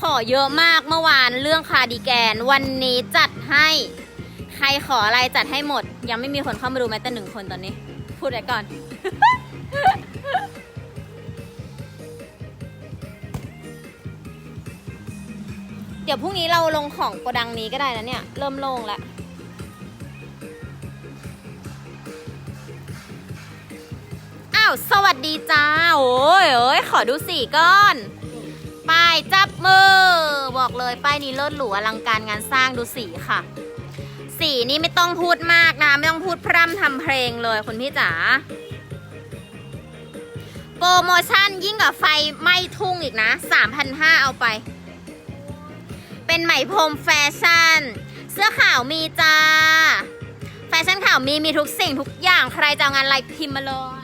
ขอเยอะมากเมื่อวานเรื่องคาดิแกน วันนี้จัดให้ ใครขออะไรจัดให้หมด ยังไม่มีคนเข้ามาดูแม้แต่หนึ่งคนตอนนี้ พูดไว้ก่อน เดี๋ยวพรุ่งนี้เราลงของโกดังนี้ก็ได้นะเนี่ย เริ่มโล่งแล้วอ้าวสวัสดีจ้า โอ้ยโอ้ยขอดูสี่ก้อน ป้ายจับมือ บอกเลยป้ายนี้เลิศหรูอลังการงานสร้างดูสีค่ะ สีนี้ไม่ต้องพูดมากนะ ไม่ต้องพูดพร่ำทำเพลงเลยคุณพี่จ๋าโปรโมชั่นยิ่งกว่าไฟไหม้ทุ่งอีกนะ 3,500 เอาไป เป็นไหมพรมแฟชั่น เสื้อขาวมีจ้า แฟชั่นขาวมีมีทุกสิ่งทุกอย่างใครจะเอางานอะไรพิมพ์มาเลย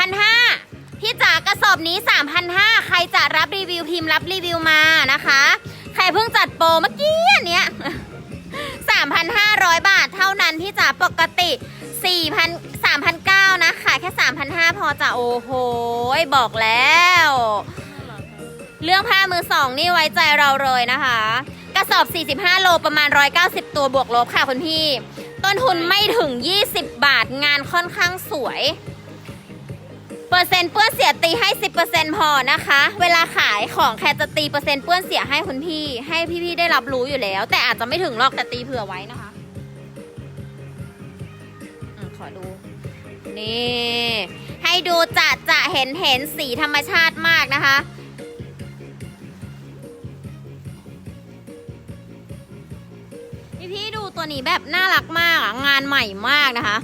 3,500พี่จ๋ากระสอบนี้ 3,500ใครจะรับรีวิวพิมพ์รับรีวิวมานะคะ ใครเพิ่งจัดโปรเมื่อกี้อันเนี้ย3,500 บาทเท่านั้นพี่จ๋าปกติ 4,000 3,900นะขายแค่ 3,500 พอจะโอ้โห บอกแล้ว เรื่องผ้ามือสองนี่ไว้ใจเราเลยนะคะ กระสอบ 45 โลประมาณ 190 ตัวบวกลบค่ะคุณพี่ ต้นทุนไม่ถึง 20 บาทงานค่อนข้างสวย เปอร์เซ็นต์เปื้อนเสียตีให้ 10%พอนะคะ เวลาขายของแค่จะตีเปอร์เซ็นต์เปื้อนเสียให้คุณพี่ ให้พี่ๆได้รับรู้อยู่แล้ว แต่อาจจะไม่ถึงหรอกแต่ตีเผื่อไว้นะคะอะขอดู นี่ ให้ดูจะจะเห็นเห็นสีธรรมชาติมากนะคะพี่พี่ดูตัวนี้แบบน่ารักมากอะงานใหม่มากนะคะ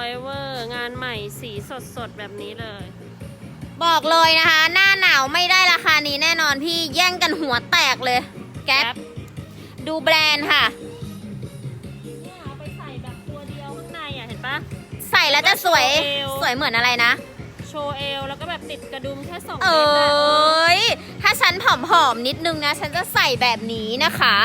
อยเวอร์งานใหม่สีสดสดๆแบบนี้เลย บอกเลยนะคะ หน้าหนาวไม่ได้ราคานี้แน่นอนพี่แย่งกันหัวแตกเลย แก๊ปดูแบรนด์ค่ะเนี่ยเอาไปใส่แบบตัวเดียวข้างในอะเห็นปะ ใส่แล้วจะสวยเอว สวยเหมือนอะไรนะ โชว์เอวแล้วก็แบบติดกระดุมแค่สองเอเมตรอะ้ย ถ้าฉันผอมๆนิดนึงนะ ฉันจะใส่แบบนี้นะคะ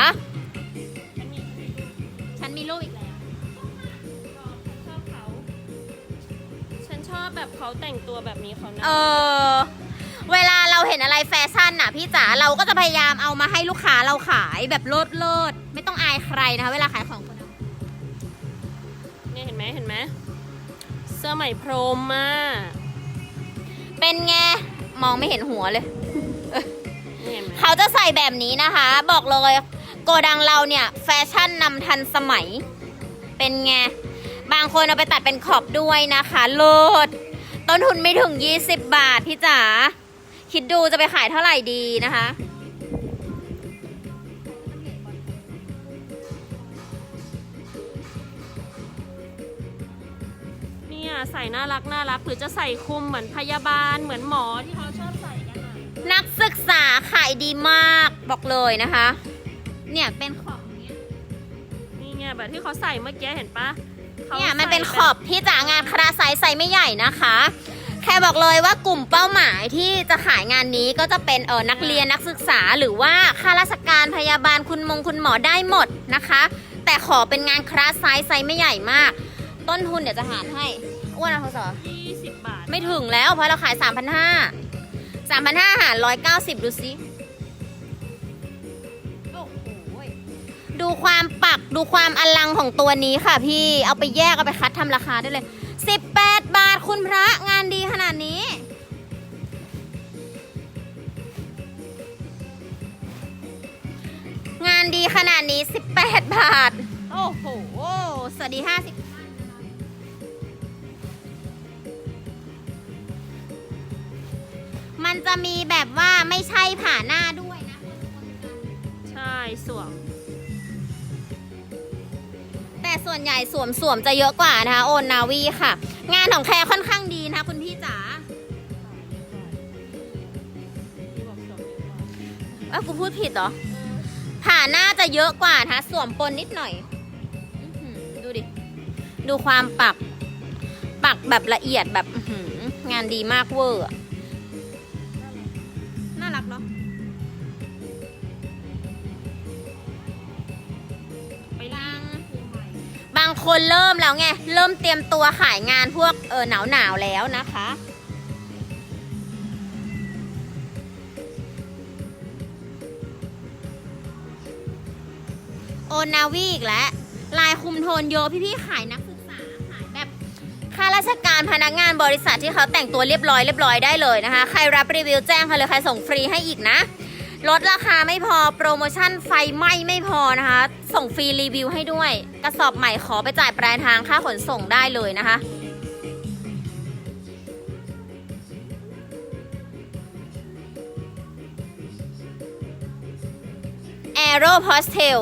เขาแต่งตัวแบบนี้เขานะเออ เวลาเราเห็นอะไรแฟชั่นน่ะพี่จ๋าเราก็จะพยายามเอามาให้ลูกค้าเราขายแบบโลดโลดๆไม่ต้องอายใครนะคะ เวลาขายของคนอื่นเนี่ยเห็นไหมเห็นไหมเสื้อใหม่พรมมาเป็นไงมองไม่เห็นหัวเลย เนี่ยเห็นไหมเขาจะใส่แบบนี้นะคะ บอกเลย โกดังเราเนี่ยแฟชั่นนำทันสมัย เป็นไง บางคนเอาไปตัดเป็นขอบด้วยนะคะโลด ต้นทุนไม่ถึง 20 บาทพี่จ๋าคิดดูจะไปขายเท่าไหร่ดีนะคะ เนี่ยใส่น่ารักน่ารัก หรือจะใส่คลุมเหมือนพยาบาลเหมือนหมอที่เขาชอบใส่กันอะนักศึกษาขายดีมากบอกเลยนะคะ เนี่ยเป็นขอบเนี้ยนี่ไงแบบที่เขาใส่เมื่อกี้เห็นปะขา เนี่ยมันเป็นใส่ขอบที่จ๋างานคราไซส์ไซส์ไม่ใหญ่นะคะ แค่บอกเลยว่ากลุ่มเป้าหมายที่จะขายงานนี้ก็จะเป็นเออนักเรียนนักศึกษาหรือว่าข้าราชการพยาบาลคุณมงคุณหมอได้หมดนะคะ แต่ขอเป็นงานคราไซส์ไซส์ไม่ใหญ่มาก ต้นทุนเดี๋ยวจะหารให้อ้วนนะเขาสอยี่สิบบาท ไม่ถึงแล้วเพราะเราขาย3 5 0 0 3 5 0 0หาร190ดูสิ ดูความปักดูความอลังของตัวนี้ค่ะพี่เอาไปแยกเอาไปคัดทำราคาได้เลย 18 บาทคุณพระงานดีขนาดนี้ งานดีขนาดนี้ 18 บาท โอ้โห สวัสดี 50มันจะมีแบบว่าไม่ใช่ผ่าหน้าด้วยนะ ใช่สวม ส่วนใหญ่สวมสวมจะเยอะกว่านะคะโอนนาวีค่ะ งานของแคร์ค่อนข้างดีนะคะคุณพี่จ๋าเอ้ากูพูดผิดเหรอผ่าหน้าจะเยอะกว่านะคะสวมปนนิดหน่อยดูดิ ดูความปัก ปักแบบละเอียดแบบงานดีมากเวอร์ คนเริ่มแล้วไง เริ่มเตรียมตัวขายงานพวกเออหนาวหนาวแล้วนะคะ โอนาวีอีกแล้วลายคุมโทนเยพี่ๆขายนักศึกษาขายแบบข้าราชการพนักงานบริษัทที่เขาแต่งตัวเรียบร้อยเรียบร้อยได้เลยนะคะ ใครรับรีวิวแจ้งเขาเลยใครส่งฟรีให้อีกนะ ลดราคาไม่พอโปรโมชั่นไฟไหม้ไม่พอนะคะ ส่งฟรีรีวิวให้ด้วย กระสอบใหม่ขอไปจ่ายปลายทางค่าขนส่งได้เลยนะคะ Aero Postel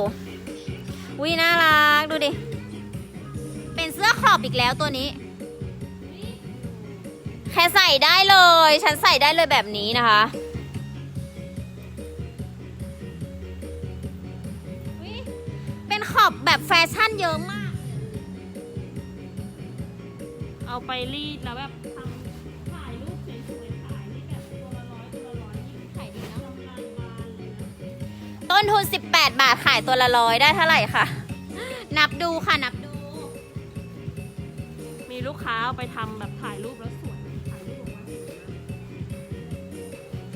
วิน่ารัก ดูดิ เป็นเสื้อครอบอีกแล้วตัวนี้ แค่ใส่ได้เลย ฉันใส่ได้เลยแบบนี้นะคะ เป็นขอบแบบแฟชั่นเยอะมาก เอาไปรีดแล้วแบบทำถ่ายรูปสวยๆขายนี่แบบตัวละร้อยตัวละร้อยยิ่งขายดีเนอะกำไรบานเลยนะต้นทุน 18 บาทขายตัวละร้อยได้เท่าไหร่คะนับดูค่ะนับดู มีลูกค้าเอาไปทำแบบถ่ายรูปแล้วสวยถ่ายรูปออกมาสวย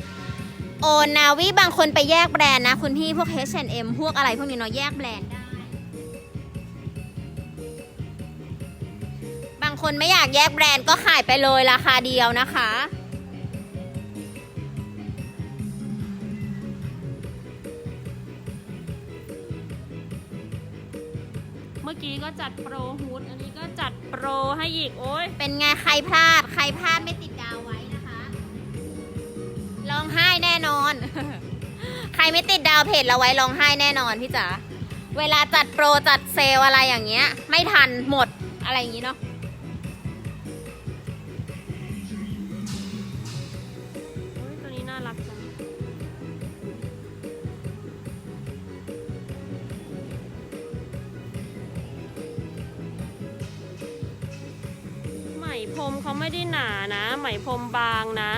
มากโอนาวิบางคนไปแยกแบรนด์นะ คุณพี่พวก H&M พวกอะไรพวกนี้เนาะแยกแบรนด์ คนไม่อยากแยกแบรนด์ก็ขายไปเลยราคาเดียวนะคะ เมื่อกี้ก็จัดโปรฮูดอันนี้ก็จัดโปรให้อีกโอ้ยเป็นไงใครพลาด ใครพลาดไม่ติดดาวไว้นะคะร้องไห้แน่นอน ใครไม่ติดดาวเพจเราไว้ร้องไห้แน่นอนพี่จ๋าเวลาจัดโปรจัดเซลลอะไรอย่างเงี้ย ไม่ทันหมดอะไรอย่างงี้เนาะ หนานะ ไหมพรมบางนะ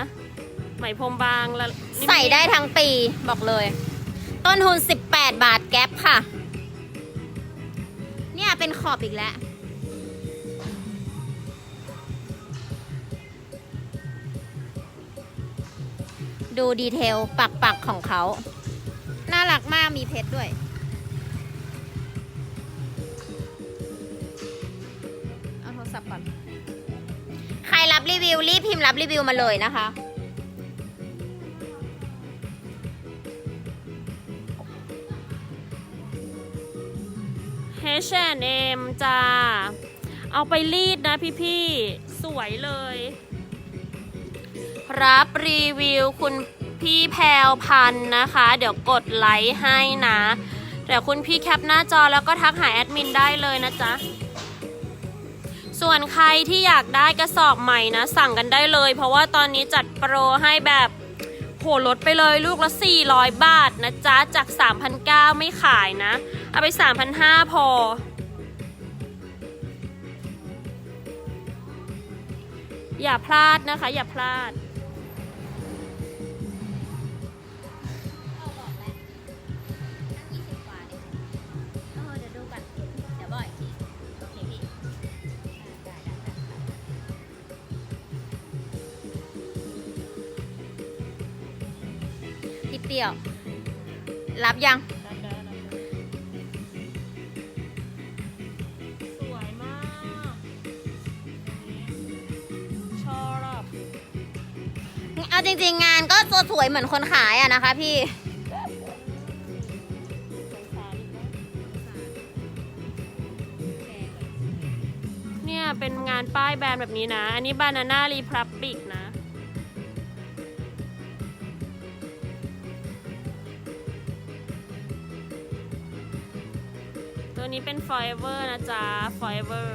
ไหมพรมบางแล้วใส่ได้ทั้งปีบอกเลย ต้นทุน 18 บาทแก๊ปค่ะ เนี่ยเป็นขอบอีกแล้ว ดูดีเทลปักปักๆของเขา น่ารักมากมีเพชรด้วย วิวรีบพิมพ์รับรีวิวมาเลยนะคะเฮชแอนเอมจ้า เอาไปรีดนะพี่ๆ สวยเลย รับรีวิวคุณพี่แพรวพันธ์นะคะ เดี๋ยวกดไลค์ให้นะเดี๋ยวคุณพี่แคปหน้าจอแล้วก็ทักหาแอดมินได้เลยนะจ๊ะ ส่วนใครที่อยากได้กระสอบใหม่นะ สั่งกันได้เลย เพราะว่าตอนนี้จัดโปรให้แบบโหลดไปเลยลูกละ 400 บาทนะจ๊ะ จาก3,009ไม่ขายนะ เอาไป3,500พอ อย่าพลาดนะคะ อย่าพลาด เปรี้ยว รับยัง สวยมากชอบเอาจริง ๆ งานก็ตัวสวยเหมือนคนขายอะนะคะพี่ เนี่ยเป็นงานป้ายแบรนด์แบบนี้นะ อันนี้ Banana Republic นะตัวนี้ี้เป็น Forever นะจ๊ะ Forever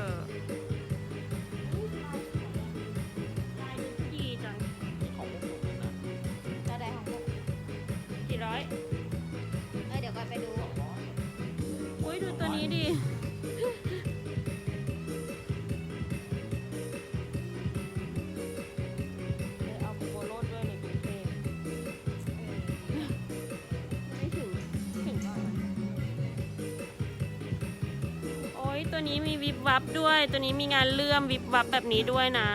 ตัวนี้มีวิบวับด้วย ตัวนี้มีงานเลื่อมวิบวับแบบนี้ด้วยนะ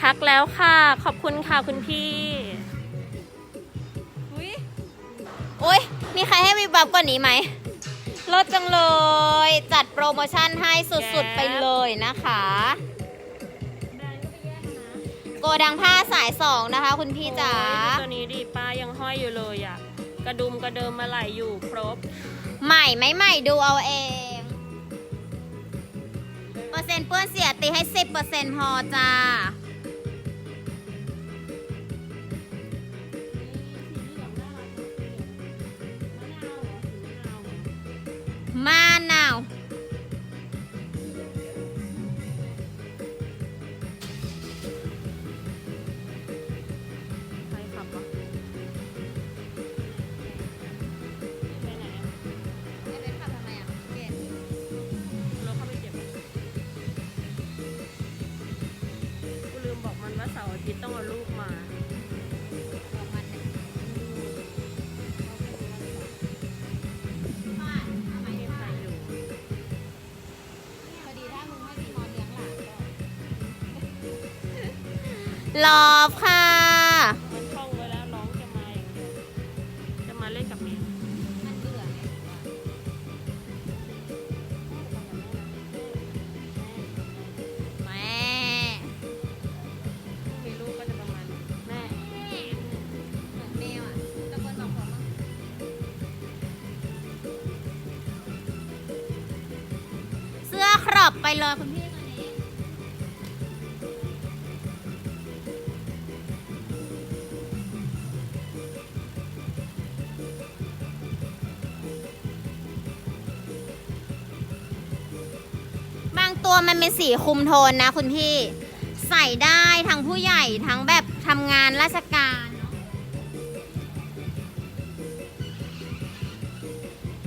ทักแล้วค่ะ ขอบคุณค่ะคุณพี่อุ้ยโอ้ยมีใครให้วิบวับกว่านี้ไหมลดจังเลย จัดโปรโมชั่นให้สุดๆไปเลยนะคะโกดังผ้าสายสองนะคะ คุณพี่จ๋าโอ้ยตัวนี้ดิป้ายังห้อยอยู่เลยอะกระดุมกระเดิมมาไหลอยู่ครบ ใหม่ไม่ใหม่ดูเอาเอง เปอร์เซ็นต์เปื้อนเสียตีให้สิบเปอร์เซ็นต์พอจ้า ลอบค่ะ มันท่องไว้แล้วร้องจะมาจะมาเล่นกับเมียแม่ มีลูกก็จะประมาณแม่เหมือนแมวอะตะโกนบอกผมเสื้อครอบไปเลยคุณ เป็นสีคุมโทนนะคุณพี่ ใส่ได้ทั้งผู้ใหญ่ทั้งแบบทำงานราชการเนอะ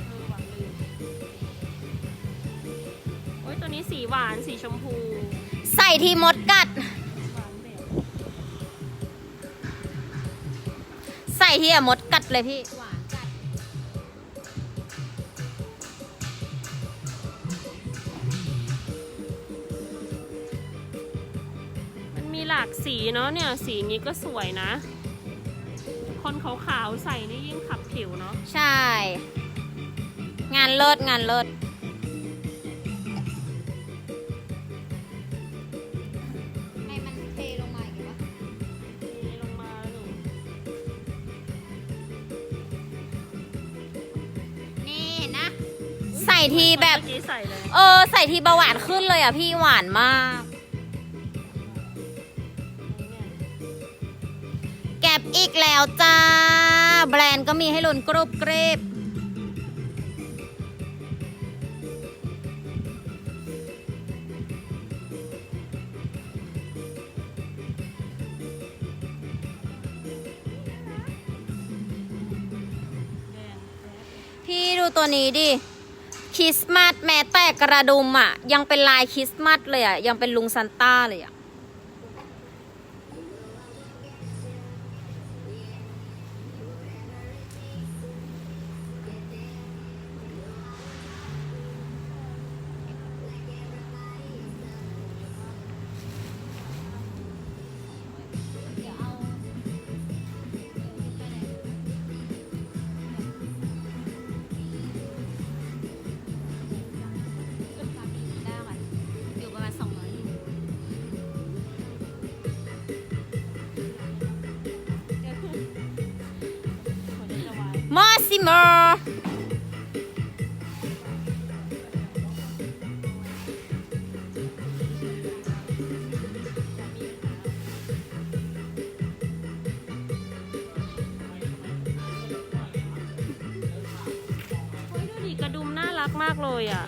เออหวานลืมโอ้ยตัวนี้สีหวานสีชมพู ใส่ทีมดกัดหวานแบบใส่ทีอะมดกัดเลยพี่ สีเนาะเนี่ยสีอย่างงี้ก็สวยนะ คนขาวๆใส่นี่ยิ่งขับผิวเนาะใช่ งานเลิศงานเลิศให้มันเทลงมาอีกวะนี่ลงมาแล้วหนูนี่เห็นนะ ใส่ทีแบบ เมื่อกี้ใส่เลย เออ ใส่ทีเบาหวานขึ้นเลยอะพี่หวานมาก แล้วจ้า แบรนด์ก็มีให้ลุ้นกรุบกริบพี่ดูตัวนี้ดิคริสต์มาสแม้แต่กระดุมอะ ยังเป็นลายคริสต์มาสเลยอะ ยังเป็นลุงซันต้าเลยอะอยู่ประ มอสิมอร์เฮ้ยดูดิกระดุมน่ารักมากเลยอะ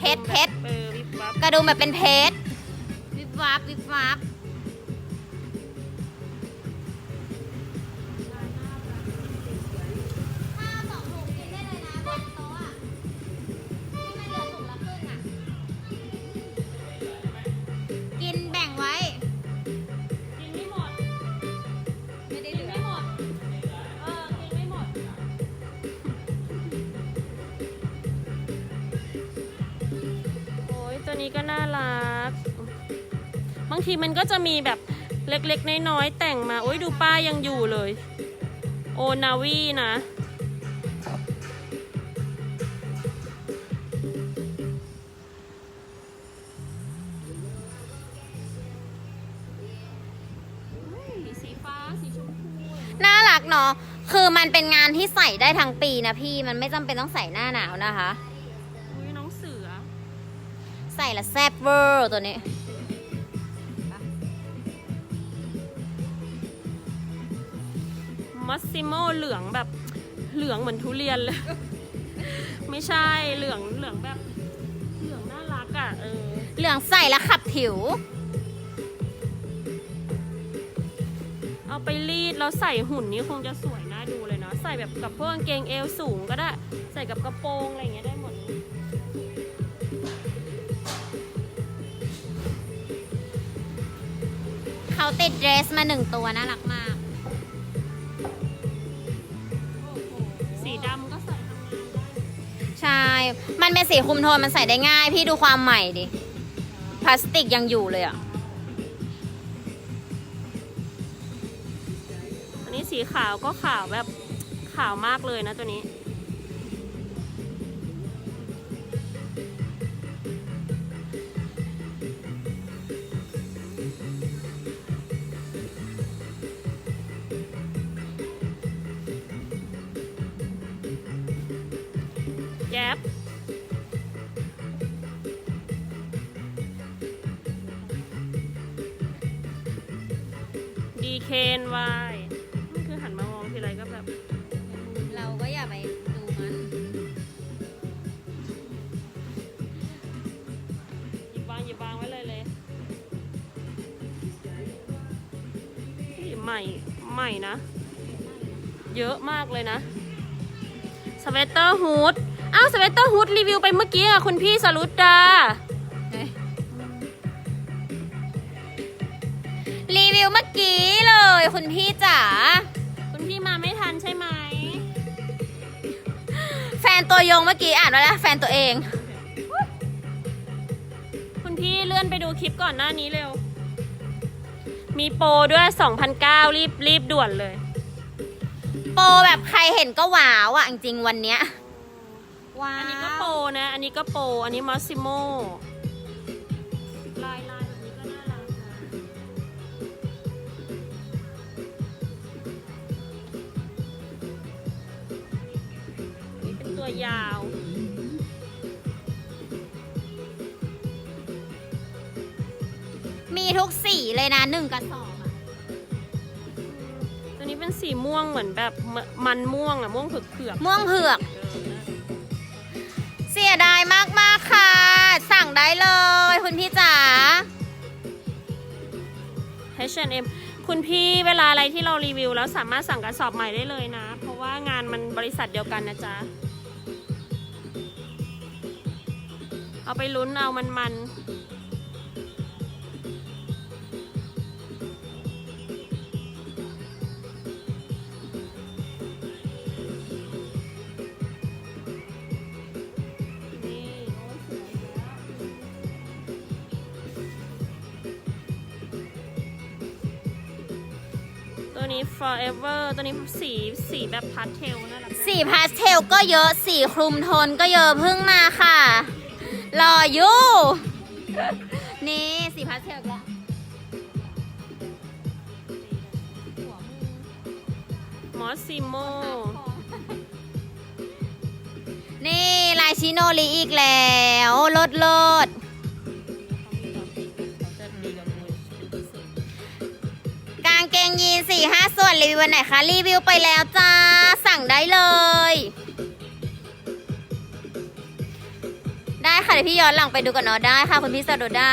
เพชรเพชรเออวิบวับกระดุมแบบเป็นเพชรวิบวับวิบวับ ก็จะมีแบบเล็กๆ น้อยๆ แต่งมา โอ้ยดูป้ายยังอยู่เลย โอนาวีนะ สีฟ้า สีชมพูน่ารักเนาะ คือมันเป็นงานที่ใส่ได้ทั้งปีนะพี่ มันไม่จำเป็นต้องใส่หน้าหนาวนะคะ อุ้ยน้องเสือ ใส่ละแซบเวอร์ตัวนี้ มัสซิโมเหลืองแบบเหลืองเหมือนทุเรียนเลย ไม่ใช่เหลืองเหลืองแบบเหลืองน่ารักอะเออเหลืองใส่แล้วขับผิว เอาไปรีดแล้วใส่หุ่นนี้คงจะสวยน่าดูเลยเนาะใส่แบบกับพวกกางเกงเอวสูงก็ได้ ใส่กับกระโปรงอะไรอย่างเงี้ยได้หมดเลยเขาติดเดรสมาหนึ่งตัวน่ารักมาก มันเป็นสีคุมโทนมันใส่ได้ง่าย พี่ดูความใหม่ดิ พลาสติกยังอยู่เลยอะ อันนี้สีขาวก็ขาวแบบขาวมากเลยนะตัวนี้ คนวายนี่คือหันมามองทีไรก็แบบ เราก็อย่าไปดูมัน หยิบวางหยิบวางไว้เลยเลยนี่ใหม่ใหม่นะ เยอะมากเลยนะ สเวตเตอร์ฮูดอ้าวสเวตเตอร์ฮูดรีวิวไปเมื่อกี้อะคุณพี่สรุตดา คุณพี่จ๋า คุณพี่มาไม่ทันใช่ไหม แฟนตัวยงเมื่อกี้อ่านว่าแล้วแฟนตัวเอง คุณพี่เลื่อนไปดูคลิปก่อนหน้านี้เร็ว มีโปรด้วย2,009รีบรีบด่วนเลย โปรแบบใครเห็นก็ว้าวอะจริงๆวันเนี้ยว้าวอันนี้ก็โปรนะ อันนี้ก็โปรอันนี้มอสซิโม ตัวยาว มีทุกสีเลยนะหนึ่งกระสอบอะตัวนี้เป็นสีม่วงเหมือนแบบมมันม่วงอะม่วงเผือกเผือกๆม่วงเผือกเออนะเสียดายมากๆค่ะ สั่งได้เลยคุณพี่จ๋า H&M คุณพี่เวลาอะไรที่เรารีวิวแล้วสามารถสั่งกระสอบใหม่ได้เลยนะ เพราะว่างานมันบริษัทเดียวกันนะจ๊ะ เอาไปลุ้นเอามันมันนี่ตัวนี้ forever ตัวนี้สีสีแบบพาสเทลน่ารัก สีพาสเทลก็เยอะ สีคลุมโทนก็เยอะเพิ่งมาค่ะ รออยู่ นี่สีพาสเทลอีกแล้วมอสซิโม นี่ลายชิโนริอีกแล้วลดลดกางเกงยีนสี่ห้าส่วนรีวิววันไหนคะ รีวิวไปแล้วจ้า สั่งได้เลย ได้ค่ะเดี๋ยวพี่ย้อนหลังไปดูกันเนาะได้ค่ะคุณพี่สโดดา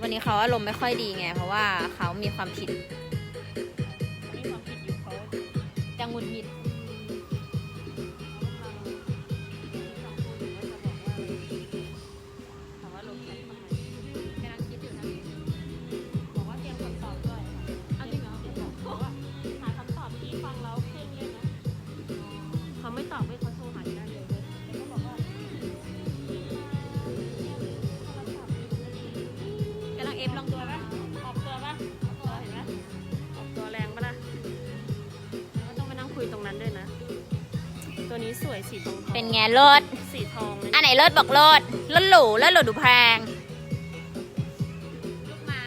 วันนี้เขาอารมณ์ไม่ค่อยดีไง เพราะว่าเขามีความผิด มีความผิดอยู่เขาจะงุนหงิด เป็นไงเลิศสีทองเลยอันไหนเลิศบอกเลิศเลิศหรูเลิศหรูดูแพงลูกไม้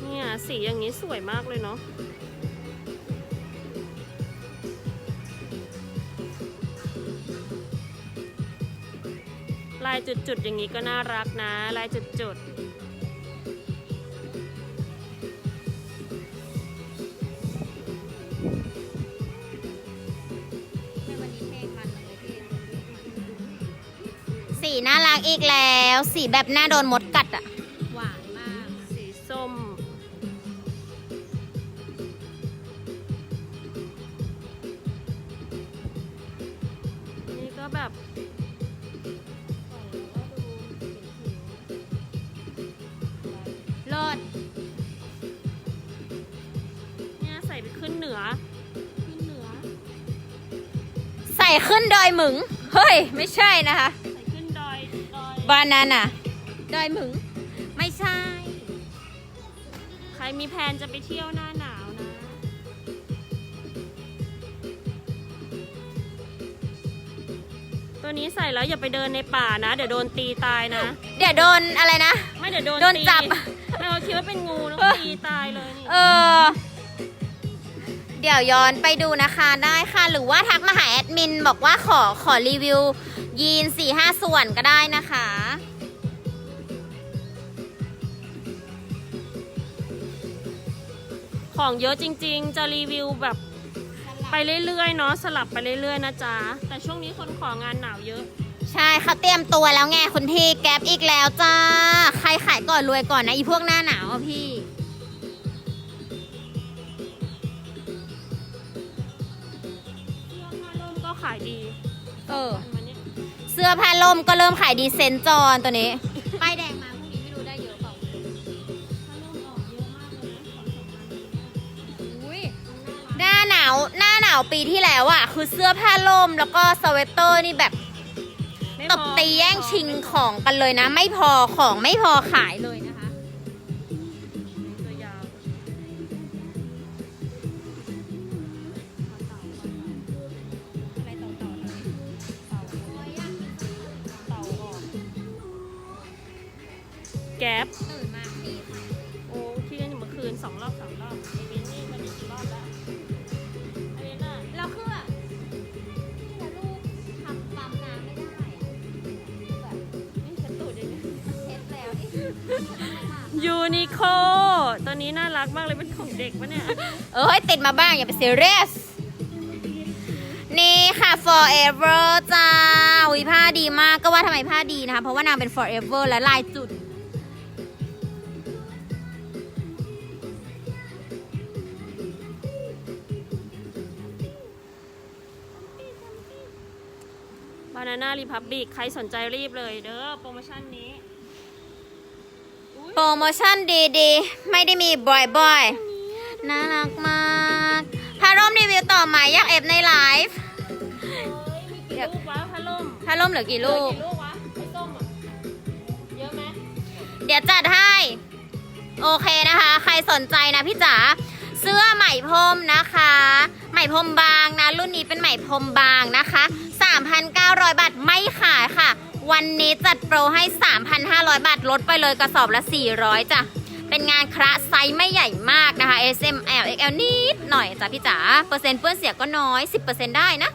เนี่ยสีอย่างนี้สวยมากเลยเนาะลายจุดๆอย่างนี้ก็น่ารักนะ ลายจุดสี อีกแล้ว สีแบบหน้าโดนมดกัดอะๆหวานมาก สีส้ม นี่ก็แบบเลิศเนี่ยใส่ไปขึ้นเหนือ ขึ้นเหนือ ใส่ขึ้นดอยหมึง เฮ้ย ไม่ใช่นะคะ บานาน่ะดอยหมึง ไม่ใช่ ใครมีแผนจะไปเที่ยวหน้าหนาวนะ ตัวนี้ใส่แล้วอย่าไปเดินในป่านะ เดี๋ยวโดนตีตายนะ เดี๋ยวโดนอะไรนะ ไม่เดี๋ยวโดนโดนตีจับ ไม่เขาคิดว่าเป็นงูแล้วตีตายเลยนี่ เออ เดี๋ยวย้อนไปดูนะคะได้ค่ะ หรือว่าทักมาหาแอดมินบอกว่าขอขอรีวิว ยีน4 5ส่วนก็ได้นะคะ ของเยอะจริงๆ จะรีวิวแบบไปเรื่อยๆเนาะสลับไปเรื่อยๆนะจ๊ะ แต่ช่วงนี้คนของานหนาวเยอะ ใช่เขาเตรียมตัวแล้วไงคุณพี่แก๊ปอีกแล้วจ้า ใครขายก่อนรวยก่อนนะอีพวกหน้าหนาวอะพี่ สื้อผ้าลมก็เริ่มขายดีเซนจอนตัวนี้ ป้ายแดงมาพรุ่งนี้ไม่รู้ได้เยอะเปล่าผ้าร่มออกเยอะมากเลยนะของสงกรานต์นี้หน้าหนาวหน้าหนาวปีที่แล้วอะคือเสื้อผ้าลมแล้วก็สเวตเตอร์นี่แบบไม่ตพบอตีแย่งชิงของกันเลยนะ ไม่พอของไม่พอขายเลย แก๊ปตื่นมามีโอ้ที่กันอยู่เมื่อคืนสองรอบสามรอบไอเวนนี่มันอีกกี่รอบแล้วไอเวนน่ะแล้วคือแบบที่ละลูกทำปั๊มน้ำไม่ได้อะแบบนี่ฉันตูดอย่างนี้เช็ดแล้วนี่ยูนิโคตัวนี้น่ารักมากเลยเป็นของเด็กปะเนี่ยเออให้ติดมาบ้างอย่าไปซีเรียส นี่ค่ะ forever จ้าอุยผ้าดีมากก็ว่าทำไมผ้าดีนะคะ เพราะว่านางเป็น forever และลายจุด บานาน่ารีพับบิกใครสนใจรีบเลยเด้อโปรโมชั่นนี้อุ๊ยโปรโมชั่นดีๆ ไม่ได้มีบ่อยๆ น่ารักมากพาร่มรีวิวต่อไหมอยากเอฟในไลฟ์เฮ้ยมีกี่ลูกวะพัดลมพาร่มเหลือกี่เหลืลูอกกี่ลูกวะไอ้ส้มอะเยอะไหมเดี๋ยวจัดให้ โอเคนะคะ ใครสนใจนะพี่จ๋า เสื้อไหมพรมนะคะ ไหมพรมบางนะ รุ่นนี้เป็นไหมพรมบางนะคะ 3,900 บาทไม่ขายค่ะ วันนี้จัดโปรให้ 3,500 บาทลดไปเลยกระสอบละ 400จ้ะ เป็นงานคระไซส์ไม่ใหญ่มากนะคะ S M L X L นิดหน่อยจ้ะพี่จ๋า เปอร์เซ็นต์เปื้อนเสียก็น้อย 10%ได้นะ